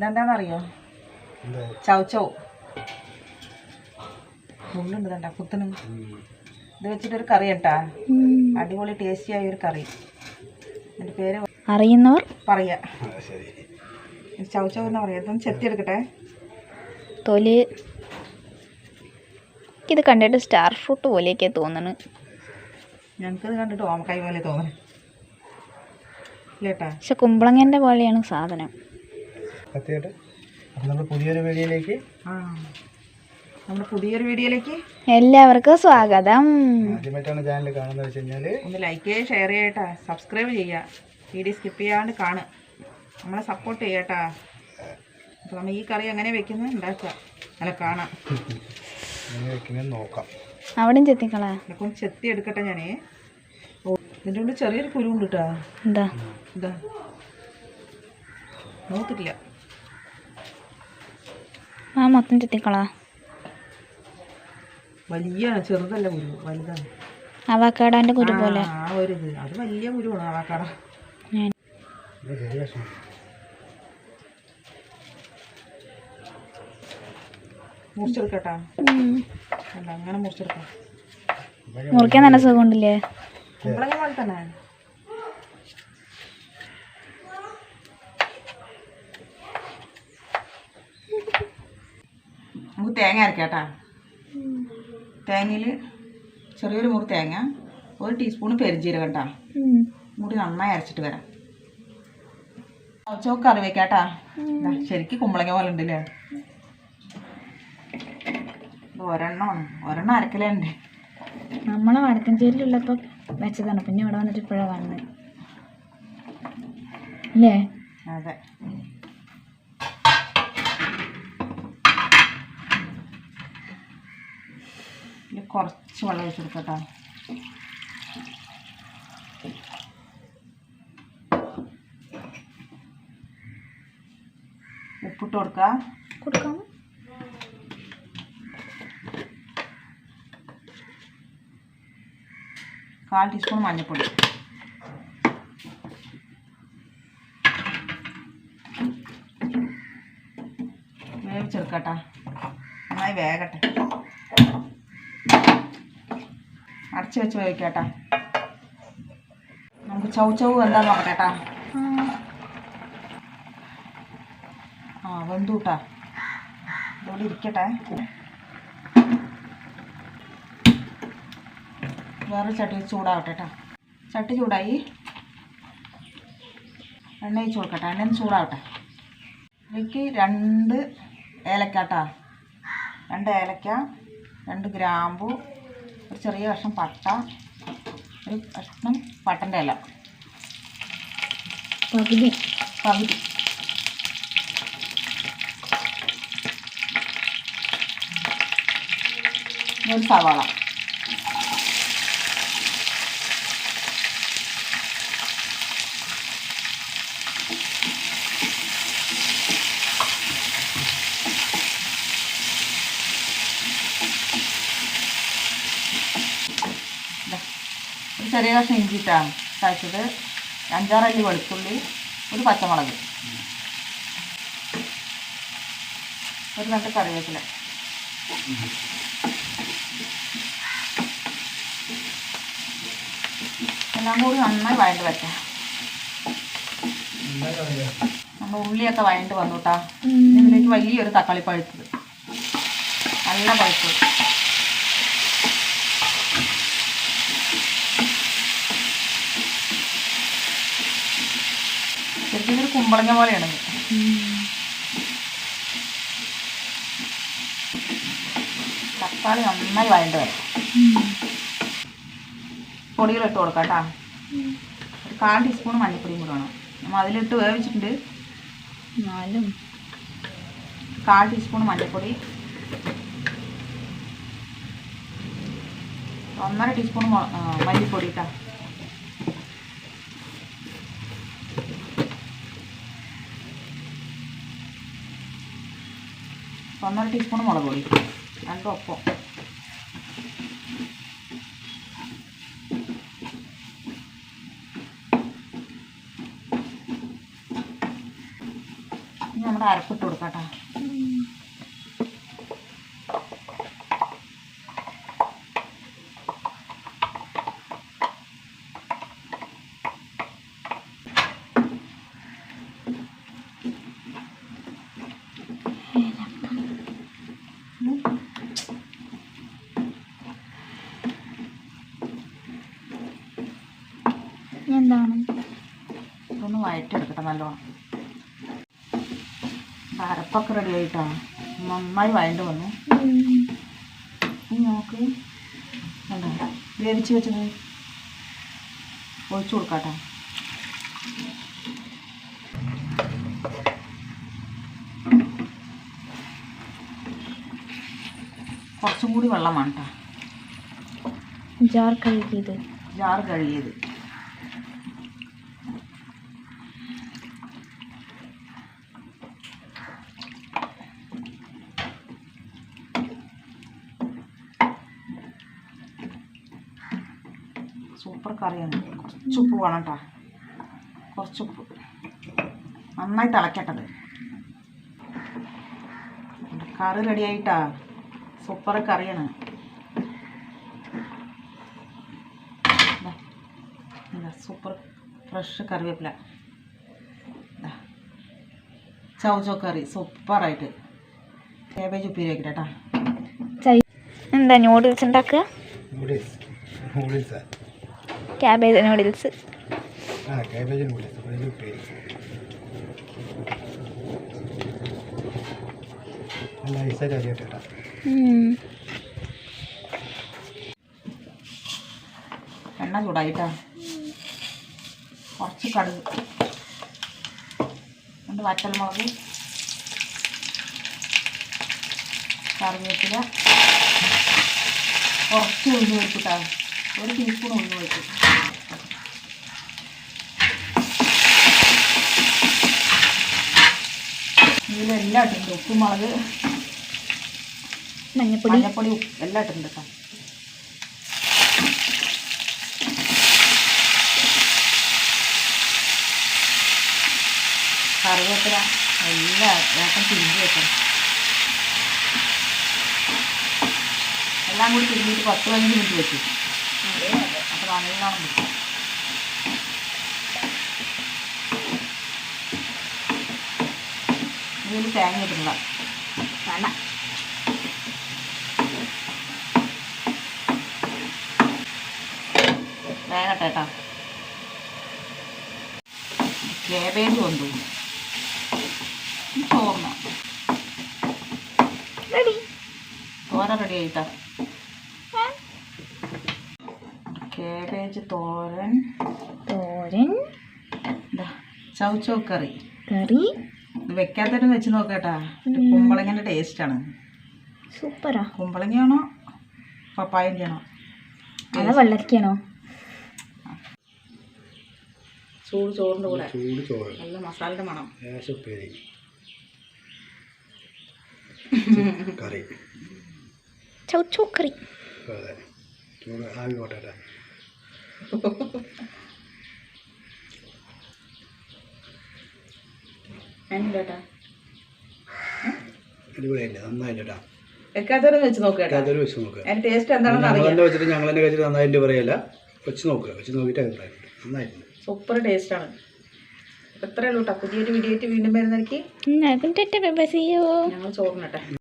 ഇതെന്താണെന്നറിയോ? ചവച്ചോ മുള്ളുണ്ട് കണ്ട കുത്തനും ഉം. ഇത് വെച്ചിട്ടൊരു കറി കേട്ടാ. അടിപൊളി ടേസ്റ്റി ആയ ഒരു കറി. എന്റെ പേര് അറിയുന്നവർ? പറയാ. ചവച്ചോ എന്ന് പറയാം. ഇതൊന്ന് ചെത്തി എടുക്കട്ടെ. തൊലി. ഇത് കണ്ടിട്ട് സ്റ്റാർ ഫ്രൂട്ട് പോലെയൊക്കെ തോന്നണ്. ഞങ്ങൾക്കത് കണ്ടിട്ട് ഓമക്കായ് പോലെ തോന്നണേ. പക്ഷെ കുമ്പളങ്ങന്റെ പോലെയാണ് സാധനം. അപ്പം നമ്മൾ പുതിയൊരു വീഡിയോയിലേക്ക് നമ്മുടെ പുതിയൊരു വീഡിയോയിലേക്ക് എല്ലാവർക്കും സ്വാഗതം. ആദ്യമായിട്ടാണ് ചാനൽ കാണുന്നത് വെച്ച് കഴിഞ്ഞാൽ ഒന്ന് ലൈക്ക് ചെയ്യുക ഷെയർ ചെയ്യട്ടാ സബ്സ്ക്രൈബ് ചെയ്യുക. വീഡിയോ സ്കിപ്പ് ചെയ്യാണ്ട് കാണുക. നമ്മളെ സപ്പോർട്ട് ചെയ്യട്ടാ അപ്പോൾ നമ്മൾ ഈ കറി എങ്ങനെ വെക്കുന്നത് ഉണ്ടാക്കുക. അല്ല കാണാം. അവിടെ വെക്കുന്നത് നോക്കാം. അവിടെയും ചെത്തിക്കളാ. ഇതൊക്കെ ചെത്തി എടുക്കട്ടെ ഞാനേ. ഓ ഇതിന്റെ ഉള്ളിൽ ചെറിയൊരു കുരു ഉണ്ട് കേട്ടോ എന്താ? ഇതാ. നോക്കിട്ടില്ല. ആ മൊത്തം ചെത്തിക്കളാ വലിയ ചെറുതല്ല കുരു വലുതാണ്. അവക്കാടാന്റെ കുരു പോലെ. ആ ഒരു ഇത്. അത് വലിയ കുരുവാണ് അവക്കാട. മുറിച്ചെടുക്കട്ടാ. അങ്ങനെ മുറിച്ചെടുക്കാം. മുറിക്കാൻ നല്ല സുഖമുണ്ടല്ലേ? കുമ്പളങ്ങ പോലെ തന്നെ. നമുക്ക് തേങ്ങ അരക്കാട്ടാ. തേങ്ങയിൽ ചെറിയൊരു മുറി തേങ്ങ ഒരു ടീസ്പൂൺ പെരിഞ്ചീരകം കേട്ടാ മുടി നന്നായി അരച്ചിട്ട് വരാം. ചോക്ക് കറി വെക്കാട്ടാ ശരിക്കും കുമ്പളങ്ങ പോലെ ഉണ്ട് അല്ലേ ഒരെണ്ണമാണ് ഒരെണ്ണം അരക്കലേ ഉണ്ട് നമ്മളെ വടക്കഞ്ചേരിയിലുള്ളപ്പോൾ വെച്ചതാണ്. പിന്നെ ഇവിടെ വന്നിട്ട് ഇപ്പോഴാണ് കാണുന്നത് അല്ലേ? അതെ. കുറച്ച് വെള്ളം ഒഴിച്ചെടുക്കട്ടോ ഉപ്പിട്ട് കൊടുക്കുക കൊടുക്കാം. കാൽ ടീസ്പൂൺ മഞ്ഞൾപ്പൊടി. വേവിച്ചെടുക്കട്ടെ നന്നായി വേകട്ടെ. അടച്ച് വെച്ച് വേവിക്കട്ടെ നമുക്ക് ചൗ ചൗ എന്താ നോക്കട്ടെ ട്ടാ. ആ വെന്തൂട്ടാ ഇതോടെ ഇരിക്കട്ടെ. വേറെ ചട്ടി ചൂടാവട്ടെ കേട്ടോ. ചട്ടി ചൂടായി. എണ്ണ ഒഴിച്ച് കൊടുക്കട്ടെ. എണ്ണ ഒന്ന് ചൂടാവട്ടെ. ഇതിലേക്ക് രണ്ട് ഏലക്കാട്ടാ രണ്ട് ഏലക്ക രണ്ട് ഗ്രാമ്പു ഒരു ചെറിയ കഷ്ണം പട്ട ഒരു കഷ്ണം പട്ടന്റെ ഇല. പകുതി. പകുതി. ഒരു സവാള. ചെറിയ കഷ്ണം ഇഞ്ചിട്ടാണ് കഴിച്ചത് അഞ്ചാറല്ലി വെളുത്തുള്ളി ഒരു പച്ചമുളക്. ഒരു രണ്ട് കറിവേപ്പില. എല്ലാം കൂടി നന്നായി വഴണ്ട് വെക്കാം നമ്മൾ ഉള്ളിയൊക്കെ വഴണ്ട് വന്നു കേട്ടാ ഇതിലേക്ക് വലിയൊരു തക്കാളി പഴുത്തത്. നല്ല പഴുത്തത്. ഇതൊരു കുമ്പളങ്ങ പോലെയാണ്. തക്കാളി നന്നായി വഴണ്ട് വരാം. പൊടികൾ ഇട്ട് കൊടുക്കാം കേട്ടോ. ഒരു കാൽ ടീസ്പൂൺ മഞ്ഞൾപ്പൊടിയും കൂടെ വേണം. നമ്മൾ അതിലിട്ട് വേവിച്ചിട്ടുണ്ട്. നാലും. കാൽ ടീസ്പൂൺ മഞ്ഞൾപ്പൊടി ഒന്നര ടീസ്പൂൺ മല്ലിപ്പൊടി കേട്ടോ. ഒന്നര ടീസ്പൂൺ മുളക് പൊടി. രണ്ടും ഒപ്പം. ഇനി നമ്മുടെ അരപ്പിട്ട് കൊടുക്കാം കേട്ടോ. എന്താണ് ഇതൊന്ന് വയറ്റെടുക്കട്ടെ നല്ലോണം. അരപ്പൊക്കെ റെഡി ആയിട്ടാണ് നന്നായി വയണ്ട് വന്നു. നോക്ക് നമുക്ക് വേവിച്ച് വെച്ചത്? ഒഴിച്ചു കൊടുക്കാട്ടോ. കുറച്ചും കൂടി വെള്ളം വേണ്ട ജാർ കഴുകിയത്. ജാർ കഴുകിയത്. സൂപ്പർ കറിയാണ് കുറച്ച് ഉപ്പ് വേണം കേട്ടോ കുറച്ച് ഉപ്പ്. നന്നായി തിളക്കട്ടത് കറി റെഡി ആയിട്ടാ. സൂപ്പർ കറിയാണ് സൂപ്പർ ഫ്രഷ് കറിവേപ്പില. ദാ, ചൗചോ കറി സൂപ്പറായിട്ട് കേബേജ് ഉപ്പേരി വയ്ക്കട്ടെ കേട്ടോ ചൈ എന്താ നൂഡിൽസ് ഉണ്ടാക്കുക? നൂഡിൽസ് നൂഡിൽസാ ക്യാബേജ് നൂഡിൽസ് എണ്ണ ചൂടായിട്ടാ? കുറച്ച് കടുക് രണ്ട് വറ്റൽമുളക് കറിവേപ്പില കുറച്ച് ഉഴുന്ന് വെച്ചിട്ടാ ഒരു ടീസ്പൂൺ ഒന്ന് വെച്ചു ഇതിലെല്ലാം ഇട്ടുണ്ട് ഉപ്പ് മുളക് മഞ്ഞപ്പൊടി. മഞ്ഞപ്പൊടി എല്ലാം ഇട്ടിട്ടുണ്ട് കേട്ടോ. കറിവേപ്പില എല്ലാം ഏട്ടം തിരിഞ്ഞ് വെക്കണം. എല്ലാം കൂടി തിരിഞ്ഞിട്ട് പത്ത് പതിനഞ്ച് മിനിറ്റ് വെച്ചു അപ്പോൾ നല്ലോണം വെച്ചു ഇതിൽ തേങ്ങ ഇട്ടിട്ടുള്ള വേണ്ട വേഗട്ടെ കേട്ടോ കേബേജ് വന്നു ചോർന്ന റെഡി തോര റെഡി ആയിട്ടാ കേബേജ് തോരൻ. തോരൻ. ചൗച്ചോ കറി. കറി. ഇത് വെക്കാത്തവരും വെച്ച് നോക്കട്ടാ. കുമ്പളങ്ങന്റെ ടേസ്റ്റാണ് സൂപ്പറാ. കുമ്പളങ്ങയാണോ? പപ്പായന്റെ ആണോ അത് വെള്ളരിക്കാണോ ചൂട് ചോറിന്റെ കൂടെ. ചൂട് ചോറ്. നല്ല മസാലയുടെ മണം. കറി. ചൗച്ചോ കറി. അതെ. ചൂട് ആവി പോട്ടെ കേട്ടോ. എങ്ങനെയാ അടിപൊളിയല്ലേ? വെച്ച് വെച്ച് നോക്കുക ടേസ്റ്റ് എന്താണെന്ന് അറിയാം. വെച്ചിട്ട് ഞങ്ങൾ തന്നെ കഴിച്ചിട്ട് നന്നായിട്ട് പറയല്ല. വെച്ച് നോക്കുക വെച്ച് നോക്കിയിട്ട് അഭിപ്രായം നന്നായിട്ടുണ്ട്. സൂപ്പർ ടേസ്റ്റാണ്. എത്രയേ ഉള്ളൂ കേട്ടോ പുതിയൊരു വീഡിയോ ആയിട്ട് വീണ്ടും ഞങ്ങൾ ചോറിനട്ടെ.